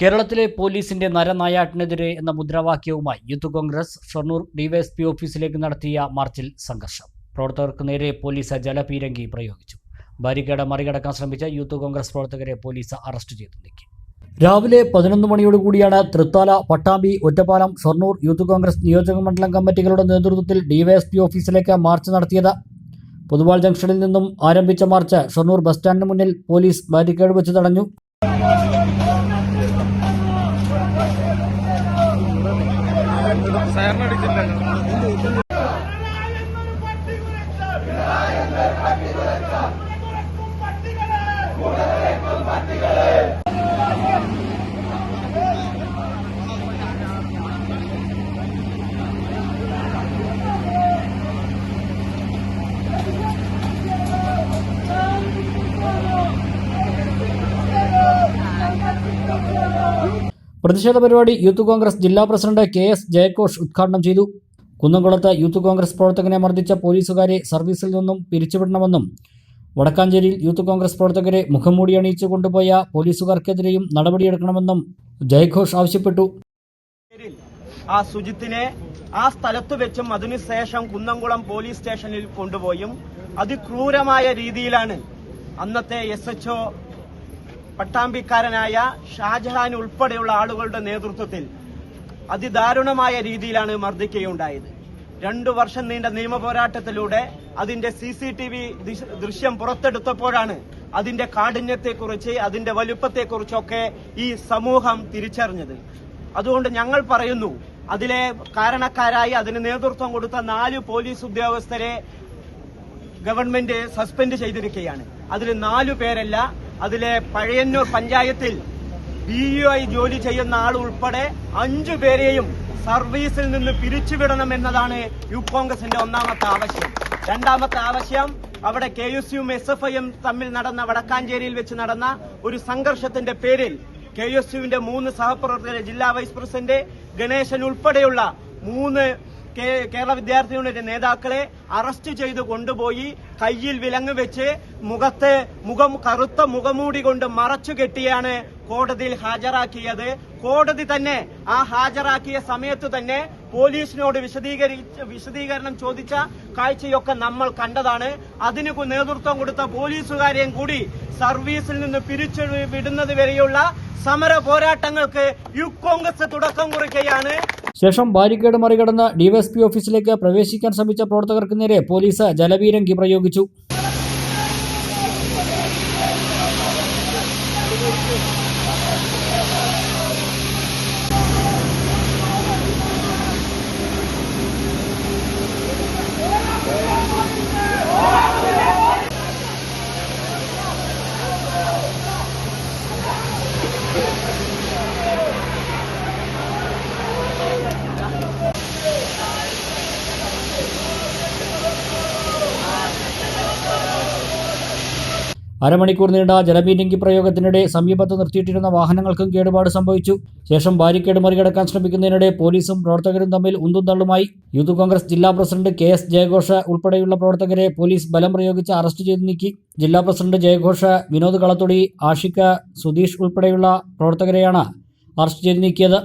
കേരളത്തിലെ പോലീസിന്റെ നരനായാട്ടിനെതിരെ എന്ന മുദ്രാവാക്യവുമായി യൂത്ത് കോൺഗ്രസ് ഷൊർണൂർ ഡിവൈഎസ്പി ഓഫീസിലേക്ക് നടത്തിയ മാർച്ചിൽ സംഘർഷം. പ്രവർത്തകർക്ക് നേരെ പോലീസ് ജലപീരങ്കി പ്രയോഗിച്ചു. ബാരിക്കേഡ് മറികടക്കാൻ ശ്രമിച്ച യൂത്ത് കോൺഗ്രസ് പ്രവർത്തകരെ പോലീസ് അറസ്റ്റ് ചെയ്തു നീക്കി. രാവിലെ പതിനൊന്ന് മണിയോടുകൂടിയാണ് തൃത്താല പട്ടാമ്പി ഒറ്റപ്പാലം ഷൊർണൂർ യൂത്ത് കോൺഗ്രസ് നിയോജക മണ്ഡലം കമ്മിറ്റികളുടെ നേതൃത്വത്തിൽ ഡിവൈഎസ്പി ഓഫീസിലേക്ക് മാർച്ച് നടത്തിയത്. പൊതുവാൾ ജംഗ്ഷനിൽ നിന്നും ആരംഭിച്ച മാർച്ച് ഷൊർണൂർ ബസ് സ്റ്റാൻഡിന് മുന്നിൽ പോലീസ് ബാരിക്കേഡ് വെച്ച് തടഞ്ഞു. പ്രതിഷേധ പരിപാടി യൂത്ത് കോൺഗ്രസ് ജില്ലാ പ്രസിഡന്റ് കെ എസ് ജയഘോഷ് ഉദ്ഘാടനം ചെയ്തു. കുന്നംകുളത്ത് യൂത്ത് കോൺഗ്രസ് പ്രവർത്തകനെ മർദ്ദിച്ച പോലീസുകാരെ സർവീസിൽ നിന്നും പിരിച്ചുവിടണമെന്നും വടക്കാഞ്ചേരിയിൽ യൂത്ത് കോൺഗ്രസ് പ്രവർത്തകരെ മുഖംമൂടി അണിയിച്ചു കൊണ്ടുപോയ പോലീസുകാർക്കെതിരെയും നടപടിയെടുക്കണമെന്നും ജയഘോഷ് ആവശ്യപ്പെട്ടു. ആ സുജിത്തിനെ ആ സ്ഥലത്ത് വെച്ചും അതിനുശേഷം കുന്നംകുളം പോലീസ് സ്റ്റേഷനിൽ കൊണ്ടുപോയും. അതിക്രൂരമായ രീതിയിലാണ് അന്നത്തെ എസ് എച്ച്ഒ പട്ടാമ്പിക്കാരനായ ഷാജഹാൻ ഉൾപ്പെടെയുള്ള ആളുകളുടെ നേതൃത്വത്തിൽ അതിദാരുണമായ രീതിയിലാണ് മർദ്ദിക്കുകയുണ്ടായത്. രണ്ടു വർഷം നീണ്ട നിയമ പോരാട്ടത്തിലൂടെ അതിന്റെ സി സി ടി വി ദൃശ്യം പുറത്തെടുത്തപ്പോഴാണ് അതിന്റെ കാഠിന്യത്തെക്കുറിച്ച് അതിന്റെ വലുപ്പത്തെക്കുറിച്ചൊക്കെ ഈ സമൂഹം തിരിച്ചറിഞ്ഞത്. അതുകൊണ്ട് ഞങ്ങൾ പറയുന്നു അതിലെ കാരണക്കാരായി അതിന് നേതൃത്വം കൊടുത്ത നാല് പോലീസ് ഉദ്യോഗസ്ഥരെ ഗവൺമെന്റ് സസ്പെൻഡ് ചെയ്തിരിക്കുകയാണ്. അതിൽ നാലു പേരല്ല അതിലെ പഴയന്നൂർ പഞ്ചായത്തിൽ ബി ഐ ജോലി ചെയ്യുന്ന ആൾ ഉൾപ്പെടെ അഞ്ചു പേരെയും സർവീസിൽ നിന്ന് പിരിച്ചുവിടണം എന്നതാണ് യൂത്ത് കോൺഗ്രസിന്റെ ഒന്നാമത്തെ ആവശ്യം. രണ്ടാമത്തെ ആവശ്യം അവിടെ കെ എസ് യുവും എസ് എഫ് ഐയും തമ്മിൽ നടന്ന വടക്കാഞ്ചേരിയിൽ വെച്ച് നടന്ന ഒരു സംഘർഷത്തിന്റെ പേരിൽ കെ എസ് യുവിന്റെ മൂന്ന് സഹപ്രവർത്തകരെ ജില്ലാ വൈസ് പ്രസിഡന്റ് ഗണേശൻ ഉൾപ്പെടെയുള്ള മൂന്ന് കേരള വിദ്യാർത്ഥി യൂണിയന്റെ നേതാക്കളെ അറസ്റ്റ് ചെയ്ത് കൊണ്ടുപോയി കയ്യിൽ വിലങ്ങ് വെച്ച് മുഖത്തെ മുഖം കറുത്ത മുഖമൂടി കൊണ്ട് മറച്ചു കെട്ടിയാണ് കോടതിയിൽ ഹാജരാക്കിയത്. കോടതി തന്നെ ആ ഹാജരാക്കിയ സമയത്ത് തന്നെ പോലീസിനോട് വിശദീകരിച്ച വിശദീകരണം ചോദിച്ച കാഴ്ചയൊക്കെ നമ്മൾ കണ്ടതാണ്. അതിന് നേതൃത്വം കൊടുത്ത പോലീസുകാരെയും കൂടി സർവീസിൽ നിന്ന് പിരിച്ചു വിടുന്നത് വരെയുള്ള സമര പോരാട്ടങ്ങൾക്ക് യു കോൺഗ്രസ് തുടക്കം കുറിക്കുകയാണ്. ശേഷം ബാരിക്കേഡ് മറികടന്ന് ഡിവൈഎസ്പി ഓഫീസിലേക്ക് പ്രവേശിക്കാൻ ശ്രമിച്ച പ്രവർത്തകർക്ക് നേരെ പോലീസ് ജലപീരങ്കി പ്രയോഗിച്ചു. അരമണിക്കൂർ നീണ്ട ജലമീറ്റിംഗ് പ്രയോഗത്തിനിടെ സമീപത്ത് നിർത്തിയിട്ടിരുന്ന വാഹനങ്ങൾക്കും കേടുപാട് സംഭവിച്ചു. ശേഷം ബാരിക്കേഡ് മറികടക്കാൻ ശ്രമിക്കുന്നതിനിടെ പോലീസും പ്രവർത്തകരും തമ്മിൽ ഉന്തും തള്ളുമായി. യൂത്ത് കോൺഗ്രസ് ജില്ലാ പ്രസിഡന്റ് കെ എസ് ജയഘോഷ ഉൾപ്പെടെയുള്ള പ്രവർത്തകരെ പോലീസ് ബലം പ്രയോഗിച്ച് അറസ്റ്റ് ചെയ്തു നീക്കി. ജില്ലാ പ്രസിഡന്റ് ജയഘോഷ വിനോദ് കളത്തൊടി ആഷിക സുധീഷ് ഉൾപ്പെടെയുള്ള പ്രവർത്തകരെയാണ് അറസ്റ്റ് ചെയ്തു നീക്കിയത്.